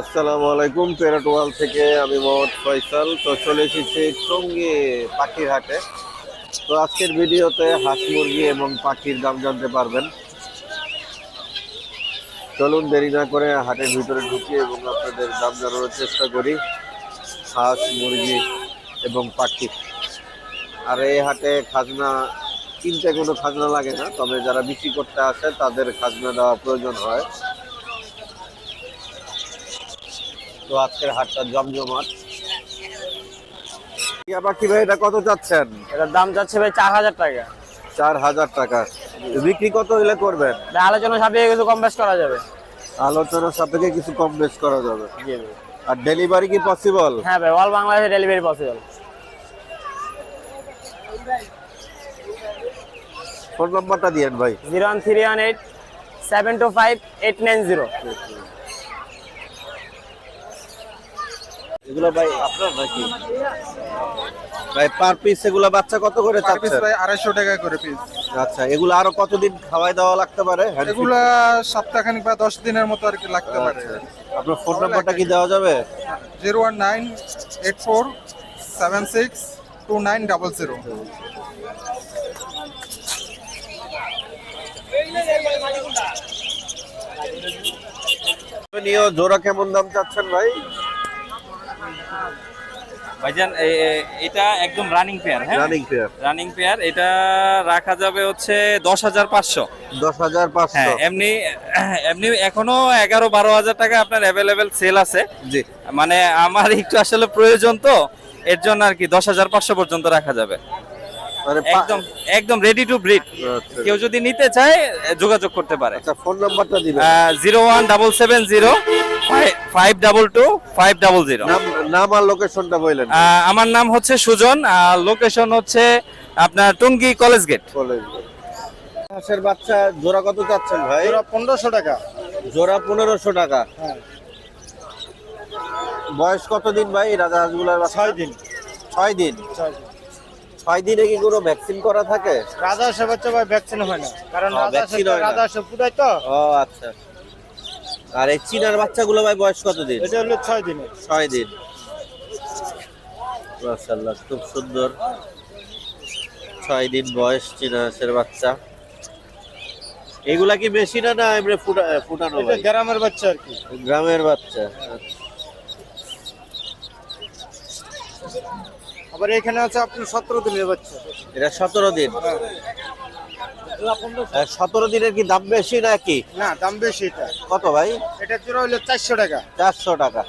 আসসালামু আলাইকুম পেরাটোয়াল থেকে আমি মোহাম্মদ ফয়সাল। তো চলে এসেছি টঙ্গী পাখির হাটে। তো আজকের ভিডিওতে হাঁস মুরগি এবং পাখির দাম জানতে পারবেন। চলুন দেরি না করে হাটের ভিতরে ঢুকি এবং আপনাদের দাম জানানোর চেষ্টা করি। হাঁস মুরগি এবং পাখি। আর এই হাটে খাজনা, কিনতে কোনো খাজনা লাগে না, তবে যারা বিক্রি করতে আসে, তাদের খাজনা দেওয়া প্রয়োজন হয়। তো আজকের হাটটা জমজমাট। টিয়া পাখি ভাই এটা কত চাচ্ছেন? এটার দাম যাচ্ছে ভাই চার হাজার টাকা। চার হাজার টাকা। বিক্রি কত হলে করবেন? আলোচনা সাপেক্ষে কিছু কম বেশ করা যাবে। আলোচনার সাপেক্ষে কিছু কম বেশ করা যাবে। আর ডেলিভারি কি পসিবল হ্যাঁ ভাই অল বাংলাদেশে ডেলিভারি পসিবল ফোন নাম্বারটা দিয়েন ভাই। Zero one three one eight seven two five eight nine zero এগুলো ভাই আপনার নাকি? ভাই পার পিস এগুলো বাচ্চা কত করে পার পিস প্রায় আড়াইশো টাকা করে পিস আচ্ছা এগুলো আরও কতদিন খাওয়াই দেওয়া লাগতে পারে? feed? এগুলা সপ্তাহখানিক বা দশ দিনের মতো আর কি লাগতে পারে। আচ্ছা। আপনার ফোন নাম্বারটা কি দেওয়া যাবে? Zero one nine eight four seven six two nine double zero. জোড়া কেমন দাম চাচ্ছেন ভাই? ভাইজান এটা একদম রানিং পেয়ার হ্যাঁ? রানিং পেয়ার রানিং পেয়ার এটা রাখা যাবে হচ্ছে দশ হাজার পাঁচশো। দশ হাজার পাঁচশো। হ্যাঁ এমনি এমনি এখনও এগারো বারো হাজার টাকা আপনার অ্যাভেলেবেল সেল আছে। জি। মানে আমার একটু আসলে প্রয়োজন তো এর জন্য আর কি দশ হাজার পাঁচশো পর্যন্ত রাখা যাবে। মানে একদম একদম রেডি টু ব্রিড। কেউ যদি নিতে চায় যোগাযোগ করতে পারে। আচ্ছা ফোন নাম্বারটা দিবেন। Zero one double seven zero five double two five double zero নাম আর লোকেশনটা বললেন। আমার নাম হচ্ছে সুজন আর লোকেশন হচ্ছে আপনার টঙ্গী কলেজ গেট। কলেজ হাঁসের বাচ্চা জোড়া কত চাচ্ছেন ভাই? পনেরোশো টাকা। জোড়া পনেরোশো টাকা। বয়স কত দিন ভাই রাজা হাঁসগুলার ছয় দিন। ছয় দিন? ছয় দিনে। কি কোনো ভ্যাকসিন করা থাকে? রাজা হাঁসের বাচ্চা ভাই ভ্যাকসিন হয় না। কারণ রাজা হাঁসের হয় পুরাই তো। ও আচ্ছা। আর এই চীনার বাচ্চাগুলো ভাই বয়স কত দিন এটা হলো ছয় দিনের। ছয় দিন। মাশাআল্লাহ খুব সুন্দর। ছয় দিন বয়স চীনা হাঁসের বাচ্চা। এগুলা কি বেশি না না এমনি ফুটা ফুটানো গ্রামের বাচ্চা আর কি। গ্রামের বাচ্চা আবার এখানে আছে আপনার সতেরো দিনের বাচ্চা। এটা সতেরো দিন। সতেরো দিনের কি দাম বেশি নাকি? না দাম বেশি এটা। কত ভাই? এটা জোড়া হলো চারশো টাকা। চারশো টাকা।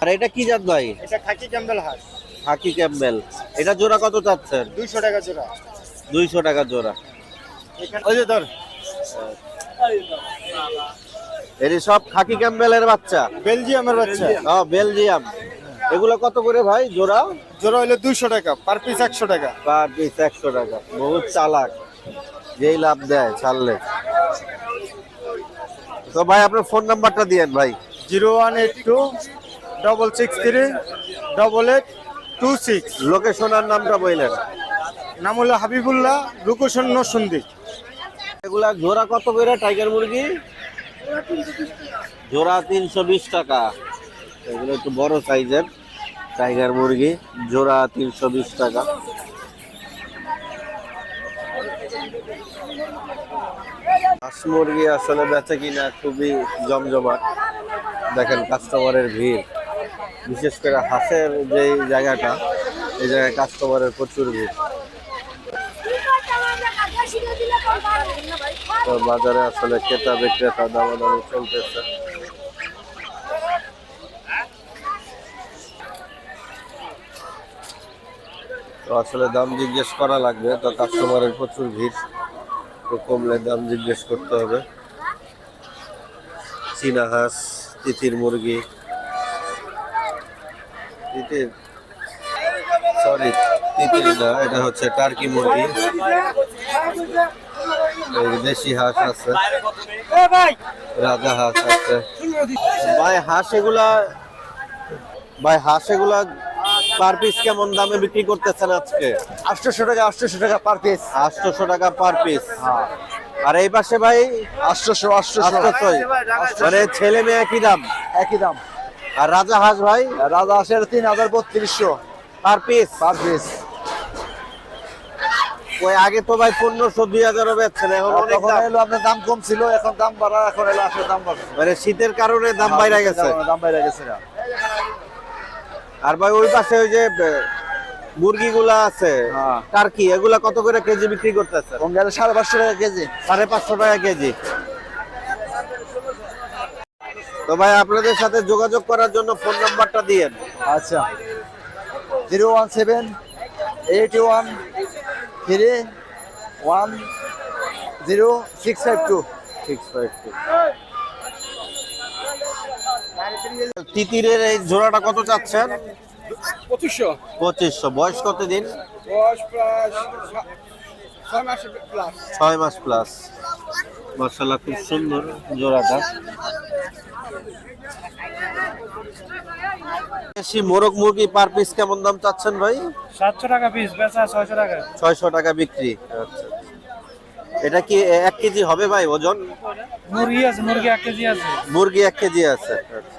আর এটা কি জাত ভাই? এটা খাকি ক্যাম্বেল হাঁস। Khaki Campbell. এটা জোড়া কত চাচ্ছেন? দুইশো টাকা জোড়া। দুইশো টাকা জোড়া। ওই যে ধর। এটি সব খাকি ক্যাম্বেলের বাচ্চা? বেলজিয়ামের বাচ্চা। ও বেলজিয়াম। এগুলো কত করে ভাই জোড়া? জোড়া হলো দুইশো টাকা পার পিস একশো টাকা। পার পিস একশো টাকা। বহুত চালাক। যেই লাভ দেয় ছাড়লে। তো ভাই আপনার ফোন নাম্বারটা দিয়েন ভাই। Zero one eight two double six three double eight two six location আর নামটা বললেন? নাম হলো হাবিবুল্লাহ লোকেশন নসুন্দি এগুলা জোড়া কত করে টাইগার মুরগি? জোড়া তিনশো বিশ টাকা। এগুলো একটু বড় সাইজের টাইগার মুরগি জোড়া তিনশো বিশ টাকা। হাঁস মুরগি আসলে বেচে কিনা খুবই জমজমাট। দেখেন কাস্টমারের ভিড়। বিশেষ করে হাঁসের যে জায়গাটা, এই জায়গায় কাস্টমারের প্রচুর ভিড়। তো বাজারে আসলে ক্রেতা বিক্রেতা, দামাদামি চলতেছে। তো আসলে দাম জিজ্ঞেস করা লাগবে, তো কাস্টমারের প্রচুর ভিড়। তো কমলে দাম জিজ্ঞেস করতে হবে। চীনা হাঁস, তিতির মুরগি। তিতির। সরি তিতির না এটা হচ্ছে টার্কি মুরগি। দেশি হাঁস আছে। রাজা হাঁস আছে। ভাই হাঁস এগুলা ভাই হাঁস এগুলা পার পিস কেমন দামে বিক্রি করতেছেন আজকে? আটশোশো টাকা আটশোশো টাকা পার পিস আটশোশো টাকা পার পিস আর এই পাশে ভাই আটশোশো। আটশোশো। মানে ছেলে মেয়ে একই দাম? একই দাম। আর রাজা হাঁস ভাই? রাজা আসের তিন হাজার বত্রিশশো। পার পিস পার পিস ওই আগে তো ভাই পনেরোশো দুই হাজারও বেচছেন এখন অনেক দাম। এলো আপনার দাম কম ছিল এখন দাম বাড়া এখন এলো আসলে দাম বাড়ছে। মানে শীতের কারণে দাম বাইরে গেছে। দাম বাইরে গেছে। আর ভাই ওই পাশে ওই যে মুরগিগুলা আছে হ্যাঁ। টার্কি এগুলা কত করে কেজি বিক্রি করতেছে সাড়ে পাঁচশো টাকা কেজি। সাড়ে পাঁচশো টাকা কেজি। তো ভাই আপনাদের সাথে যোগাযোগ করার জন্য ফোন নাম্বারটা দিয়েন। আচ্ছা। Zero one seven eight one three one zero six five two. Six five two. তিতিরের এই জোড়াটা কত চাচ্ছেন? পঁচিশশো। পঁচিশশো। বয়স কত দিন? বয়স ছয় মাস প্লাস। ছয় মাস প্লাস। মার্শাল্লাহ খুব সুন্দর জোড়াটা। দেশি মোরগ মুরগি পার পিস কেমন দাম চাচ্ছেন ভাই? সাতশো টাকা পিস বেচা ছয়শো টাকা। ছয়শো টাকা বিক্রি। আচ্ছা এটা কি এক কেজি হবে ভাই ওজন? মুরগি আছে মুরগি এক কেজি আছে। মুরগি এক কেজি আছে আচ্ছা।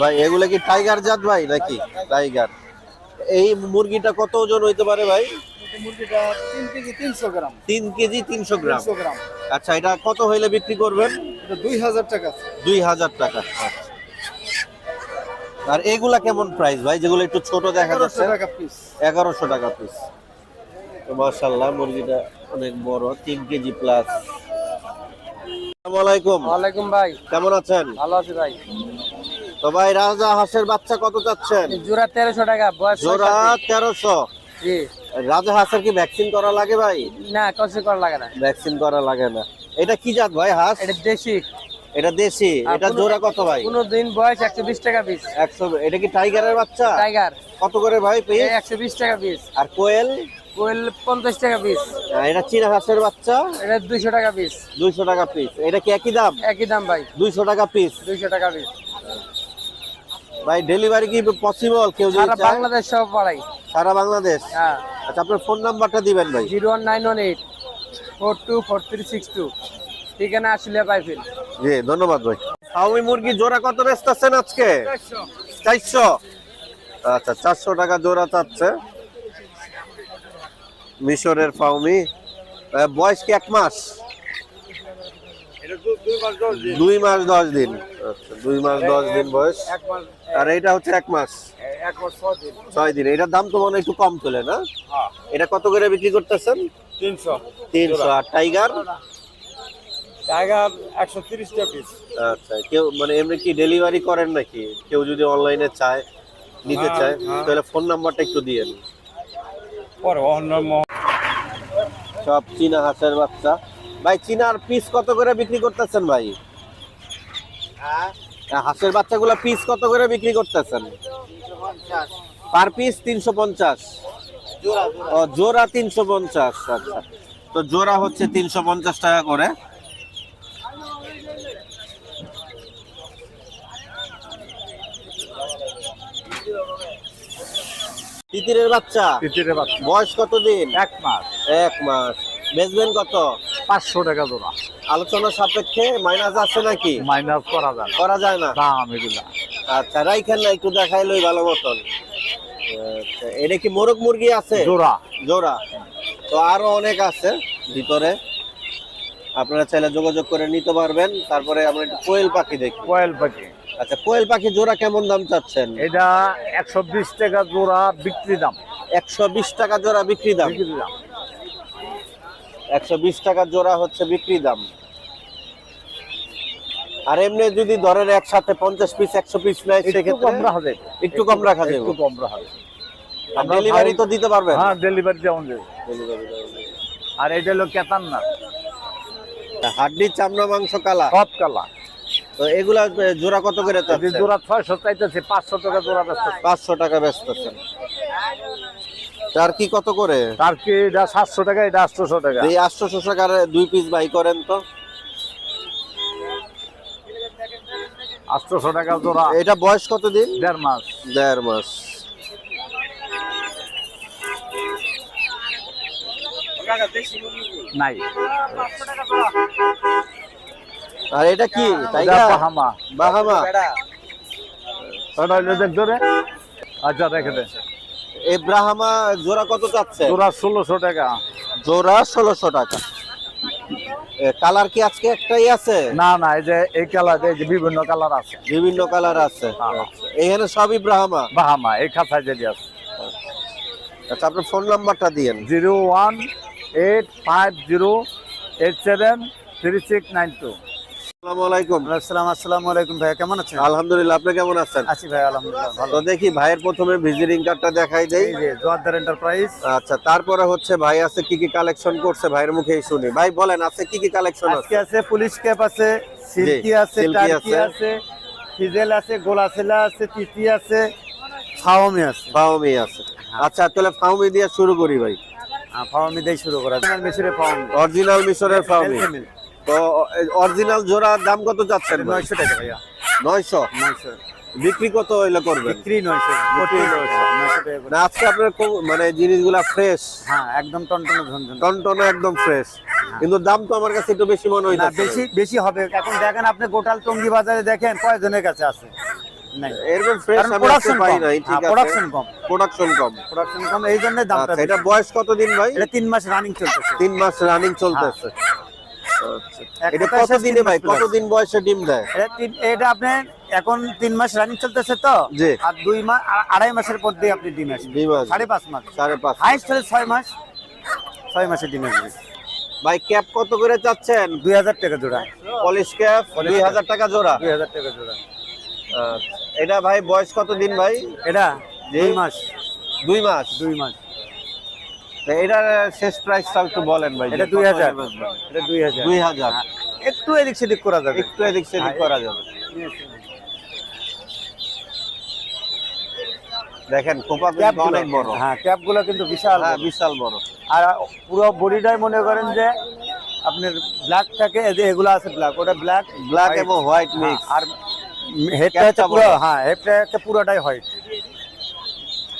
ভাই এগুলো কি টাইগার জাত ভাই নাকি? টাইগার এই মুরগিটা কত ওজন হইতে পারে ভাই? মুরগিটা তিন কেজি তিনশো গ্রাম। তিন কেজি তিনশো গ্রাম। তিনশো গ্রাম। আচ্ছা এটা কত হইলে বিক্রি করবেন? এটা দুই হাজার টাকা দুই হাজার টাকা আচ্ছা। আর এগুলা কেমন প্রাইস ভাই? যেগুলো একটু ছোট দেখা যাচ্ছে। এগারোশো টাকা পিস এগারোশো টাকা পিস তো মুরগিটা অনেক বড় তিন কেজি প্লাস আসসালামু আলাইকুম। ওয়ালাইকুম ভাই। কেমন আছেন? ভালো আছি ভাই। তো ভাই রাজা হাঁসের বাচ্চা কত চাচ্ছেন? জোড়া তেরোশো টাকা বয়স জোড়া সাত দিন। তেরোশো। জি। রাজা হাঁসের কি ভ্যাকসিন করা লাগে ভাই? না কষ্ট করা লাগে না। ভ্যাকসিন করা লাগে না। এটা কি জাত ভাই হাঁস? এটা দেশি। এটা দেশি? এটা জোড়া কত ভাই? কোনো দিন বয়স একশো বিশ টাকা পিস একশো এটা কি টাইগারের বাচ্চা? টাইগার কত করে ভাই পিস একশো বিশ টাকা পিস আর কোয়েল? কোয়েল পঞ্চাশ টাকা পিস এটা চীনা হাঁসের বাচ্চা? এটা দুইশো টাকা পিস দুইশো টাকা পিস এটা কি একই দাম? একই দাম ভাই। দুইশো টাকা পিস দুইশো টাকা পিস ভাই ডেলিভারি কি পসিবল কেউ যদি সারা বাংলাদেশ সব পাড়াই সারা বাংলাদেশ? হ্যাঁ। আচ্ছা আপনার ফোন নাম্বারটা দিবেন ভাই। Zero one nine one eight four two four three six two. ঠিকানা আশুলিয়া পাইফিল জি ধন্যবাদ ভাই। ফাউমি মুরগি জোড়া কত বেচতেছেন আজকে? চারশো। আচ্ছা চারশো টাকা জোড়া চাচ্ছে। মিশরের ফাউমি বয়স কি এক মাস? দুই মাস দশ দিন। আচ্ছা দুই মাস দশ দিন বয়স। আর এটা হচ্ছে এক মাস। ছয় দিন। এটার দাম তো মনে হয় একটু কম তোলে না? এটা কত করে বিক্রি করতেছেন? তিনশো। তিনশো। আর টাইগার? টাইগার একশো পিস আচ্ছা কেউ মানে এমনি কি ডেলিভারি করেন নাকি? কেউ যদি অনলাইনে চায় নিতে চায় তাহলে ফোন নাম্বারটা একটু সব চীনা হাঁসের বাচ্চা। ভাই চীনার পিস কত করে বিক্রি করতেছেন ভাই? হ্যাঁ, হাঁসের বাচ্চাগুলো পিস কত করে বিক্রি করতেছেন? পার পিস তিনশো পঞ্চাশ। ও জোড়া তিনশো পঞ্চাশ আচ্ছা। তো জোড়া হচ্ছে তিনশো পঞ্চাশ টাকা করে। তিতিরের বাচ্চা? তিতিরের বাচ্চা। বয়স কত দিন এক মাস। এক মাস। বেচবেন কত? পাঁচশো টাকা জোড়া। আলোচনা সাপেক্ষে মাইনাস আছে নাকি? মাইনাস করা যায় করা যায় না? দাম এগুলা আচ্ছা রাইখেন না একটু দেখাইলই ভালো মতন। আচ্ছা, এটা কি মোরগ মুরগি আছে? জোড়া। জোড়া। তো আরও অনেক আছে ভিতরে। আপনারা চাইলে যোগাযোগ করে নিতে পারবেন। তারপরে আমরা একটু কোয়েল পাখি দেখি। কোয়েল পাখি। আচ্ছা কোয়েল পাখি জোড়া কেমন দাম চাচ্ছেন? এটা একশো বিশ টাকা জোড়া বিক্রি দাম। একশো বিশ টাকা জোড়া বিক্রি দাম। বিক্রি দাম। একশো বিশ টাকা জোড়া হচ্ছে বিক্রি দাম। আর এমনি যদি ধরেন একসাথে পঞ্চাশ পিস একশো পিস নেয় সেক্ষেত্রে কম রাখা যাবে। একটু কম রাখা যাবে। একটু কম রাখা যাবে। আর ডেলিভারি তো দিতে পারবেন। হ্যাঁ ডেলিভারি যেমন দেবে ডেলিভারি আর এটা হলো কেতান না হাড্ডি চামড়া মাংস কালা? সব কালা। তো এগুলা জোড়া কত করে যদি চাচ্ছেন জোড়া ছয়শো চাইতেছে পাঁচশো টাকা জোড়া বেচতে পাঁচশো টাকা ব্যস্ত তার কি কত করে? তার কি এটা সাতশো টাকা এটা আটশোশো টাকা। এই আটশোশো টাকার দুই পিস বাই করেন তো? আটশোশো টাকা জোড়া। এটা বয়স কত দিন দেড় মাস। দেড় মাস। নাই। আর এটা কি? Tiger Bahama. বাহামা? ধরে আচ্ছা রেখে দে। এই ব্রাহ্মা জোড়া কত চাচ্ছে? তোরা ষোলোশো টাকা। জোড়া ষোলোশো টাকা। কালার কি আজকে একটাই আছে? না না এই যে এই কালার এই যে বিভিন্ন কালার আছে। বিভিন্ন কালার আছে। এখানে সবই ব্রাহ্মা বাহামা এই খাতায় যেটি আছে। আচ্ছা আপনার ফোন নাম্বারটা দিয়ে zero one eight five zero eight seven three six nine two. আলহামদুলিল্লাহ আপনি কেমন আছেন? আছি ভাই আলহামদুলিল্লাহ তো দেখি ভাইয়ের প্রথমে ভিজিটিং কার্ডটা দেখাই দেই। জোয়ারদার এন্টারপ্রাইজ আচ্ছা তারপরে হচ্ছে ভাই আছে কি কি কালেকশন করছে? ভাইয়ের মুখেই শুনি। ভাই বলেন আছে কি কি কালেকশন আছে? আছে পুলিশ ক্যাপ আছে সিল্কি আছে টার্কি আছে। আছে ফিজেল আছে গোলাসেলা আছে তিতি আছে ফাওমি আছে। আছে। আচ্ছা তাহলে ফাউমি দিয়ে শুরু করি ভাই। হ্যাঁ ফাওমি দিয়ে শুরু করা অরিজিনাল মিশরের ফাউমি তো অরিজিনাল জোড়ার দাম কত যাচ্ছেন নয়শো টাকা ভাইয়া। নয়শো? নয়শো। বিক্রি কত হইলে করবেন? বিক্রি নয়শো বিক্রি নয়শো। 900 নয়শো টাকা করে। না আজকে আপনার মানে জিনিসগুলা ফ্রেশ হ্যাঁ একদম টনটনে টনটনে একদম ফ্রেশ কিন্তু দাম তো আমার কাছে একটু বেশি মনে না বেশি বেশি হবে। এখন দেখেন আপনি গোটাল টঙ্গি বাজারে দেখেন কয়জনের কাছে আছে। হ্যাঁ, এই জন্য দামটা আচ্ছা এটা বয়স কতদিন ভাই? এটা তিন মাস রানিং চলতেছে। তিন মাস রানিং চলতেছে। এক এটা শেষ কতদিনে ভাই। কতদিন বয়সে ডিম দেয়? এটা আপনি এখন তিন মাস রানিং চলতেছে তো। আর দুই মাস আর- আড়াই মাসের পর দিয়ে আপনি ডিম আসবে। ডিম আসবে। সাড়ে পাঁচ মাস। সাড়ে পাঁচ হাইস্ট হলে ছয় মাস ছয় মাসে ডিম আসবে। ভাই ক্যাপ কত করে চাচ্ছেন? দুই হাজার টাকা জোড়া। পলিশ ক্যাপ দুই হাজার টাকা জোড়া? দুই হাজার টাকা জোড়া। আচ্ছা। এটা ভাই বয়স কতদিন ভাই? এটা দুই মাস। দুই মাস? দুই মাস। এটার শেষ প্রাইসটা একটু বলেন ভাই এটা দুই হাজার। এটা দুই হাজার। দুই হাজার। একটু এদিক সেদিক করা যাবে। একটু এদিক সেদিক হ্যাঁ, করা যাবে। দেখেন কোপা ক্যাপগুলো- অনেক বড়। হ্যাঁ ক্যাপগুলো কিন্তু বিশাল হ্যাঁ বিশাল বড়। আর পুরো বডিটাই মনে করেন যে আপনার ব্ল্যাক থাকে এই যে এগুলো আছে ব্ল্যাক ওটা ব্ল্যাক ব্ল্যাক এবং হোয়াইট মিক্স আর হেডটা হচ্ছে পুরো হ্যাঁ হেডটা পুরোটাই হোয়াইট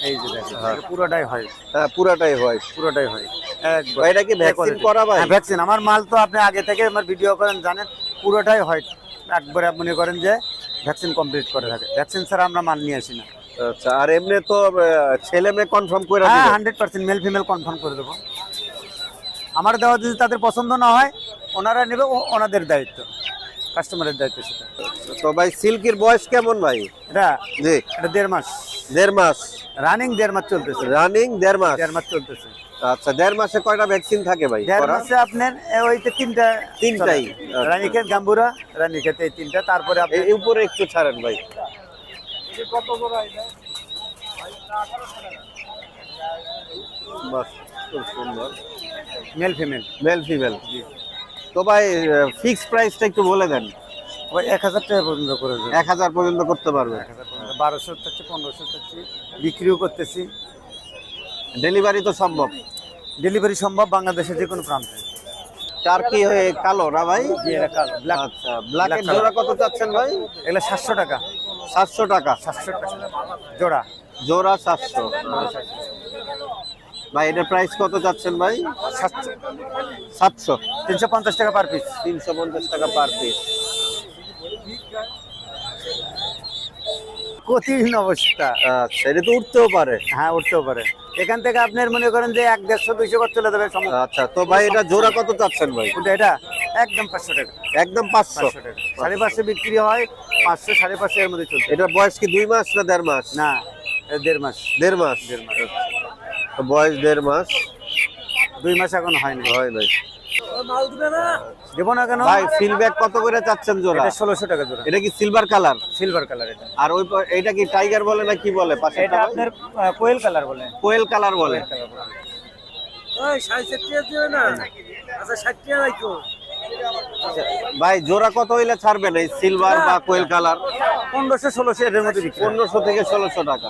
এই যে দেখেন পুরোটাই হোয়াইট হ্যাঁ পুরাটাই হোয়াইট পুরোটাই একবার। এটা কি ভ্যাকসিন করা ভাই? হ্যাঁ ভ্যাকসিন আমার মাল তো আপনি আগে থেকে আমার ভিডিও করেন জানেন পুরোটাই হোয়াইট একবারে মনে করেন যে ভ্যাকসিন কমপ্লিট করে থাকে। ভ্যাকসিন ছাড়া আমরা মাল নিয়ে আসি না। আচ্ছা আর এমনি তো ছেলে মেয়ে কনফার্ম করে হ্যাঁ hundred percent male female confirm করে দেবো। আমার দেওয়া যদি তাদের পছন্দ না হয় ওনারা নেবে ও- ওনাদের দায়িত্ব কাস্টমারের দায়িত্ব সেটা। তো ভাই সিল্কির বয়স কেমন ভাই? এটা জি। এটা দেড় মাস। দেড় মাস। রানিং দেড় মাস চলতেছে। রানিং দেড় মাস? দেড় মাস চলতেছে। আচ্ছা দেড় মাসে কয়টা ভ্যাকসিন থাকে ভাই? দেড়? মাসে আপনার এ, ওইতে তিনটা তিনটাই। চলে। রানীক্ষেত গাম্বুরা রানীক্ষেত এই তিনটা তারপরে আপনি উপরে একটু ছাড়েন ভাই। বাহ খুব সুন্দর। মেল ফিমেল মেল ফিমেল তো ভাই ফিক্স প্রাইসটা একটু বলে দেন। ওই এক হাজার টাকা পর্যন্ত করে এক হাজার পর্যন্ত করতে পারবে। বারোশো থাকছে পনেরোশো থাকছে বিক্রিও করতেছি। ডেলিভারি তো সম্ভব? ডেলিভারি সম্ভব বাংলাদেশের যে কোনো প্রান্তে। টার্কি হয়ে কালো না ভাই। আচ্ছা ব্ল্যাকের জোড়া কত চাচ্ছেন ভাই? এগুলো সাতশো টাকা। সাতশো টাকা। সাতশো টাকা। জোড়া। জোড়া সাতশো। ভাই এটার প্রাইস কত চাচ্ছেন ভাই? সাতশো। সাতশো। তিনশো পঞ্চাশ টাকা পার পিস তিনশো পঞ্চাশ টাকা পার পিস কঠিন অবস্থা। আচ্ছা এটা তো উঠতেও পারে। হ্যাঁ উঠতেও পারে। এখান থেকে আপনার মনে করেন যে এক দেড়শো দুইশো করে চলে যাবে আচ্ছা তো ভাই এটা জোড়া কত চাচ্ছেন ভাই? এটা একদম পাঁচশো টাকা। একদম পাঁচশো। টাকা। সাড়ে পাঁচশো বিক্রি হয় পাঁচশো সাড়ে পাঁচশো এর মধ্যে চলছে। এটার বয়স কি দুই মাস না দেড় মাস? না এ দেড় মাস। দেড় মাস। বয়স দেড় মাস। দুই মাস এখন হয় না হয় নাই দেবো না। কেন? ভাই ফিলব্যাক কত করে চাচ্ছেন জোড়া? এটা ষোলোশো টাকা জোড়া। এটা কি সিলভার কালার? সিলভার কালার এটা। আর ওই এটা কি টাইগার বলে না কি বলে পাশে এটা আপনার কোয়েল কালার বলে। কোয়েল কালার বলে। ভাই জোড়া কত হইলে ছাড়বেন? এই সিলভার বা কোয়েল কালার? পনেরোশো ষোলোশো এর মধ্যে বিক্রি। পনেরোশো থেকে ষোলোশো টাকা।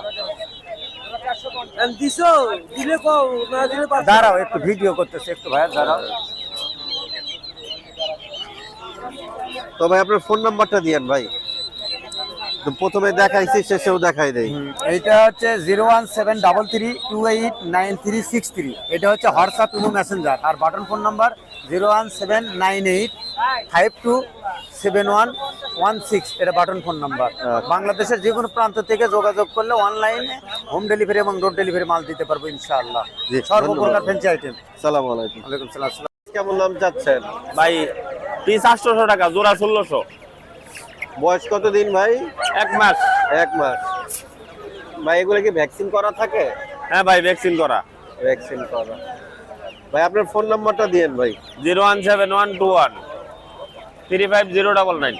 দাঁড়াও একটু ভিডিও করতেছে একটু ভাইয়া দাঁড়াও। তো ভাই আপনার ফোন নাম্বারটা দিয়েন ভাই। তো প্রথমে দেখাইছি শেষেও দেখাই দেই। এইটা হচ্ছে zero one seven double three two eight nine three six three এটা হচ্ছে হোয়াটসঅ্যাপ ইমো মেসেঞ্জার আর button phone number zero one seven nine eight five two seven one one six এটা বাটন ফোন নাম্বার বাংলাদেশের যে কোনো প্রান্ত থেকে যোগাযোগ করলে অনলাইনে হোম ডেলিভারি এবং ডোর ডেলিভারি মাল দিতে পারব ইনশাআল্লাহ। সর্বপ্রকার ধন্যবাদ। আইটেম সালাম আলাইকুম। ওয়ালাইকুম সালাম। কেমন নাম চাচ্ছেন? ভাই পিস আটশোশো টাকা জোড়া ষোলোশো। বয়স কতদিন ভাই? এক মাস। এক মাস। ভাই এগুলো কি ভ্যাকসিন করা থাকে? হ্যাঁ ভাই ভ্যাকসিন করা। ভ্যাকসিন করা। ভাই আপনার ফোন নাম্বারটা দিয়েন ভাই। Zero one seven one two one. Three five zero double nine.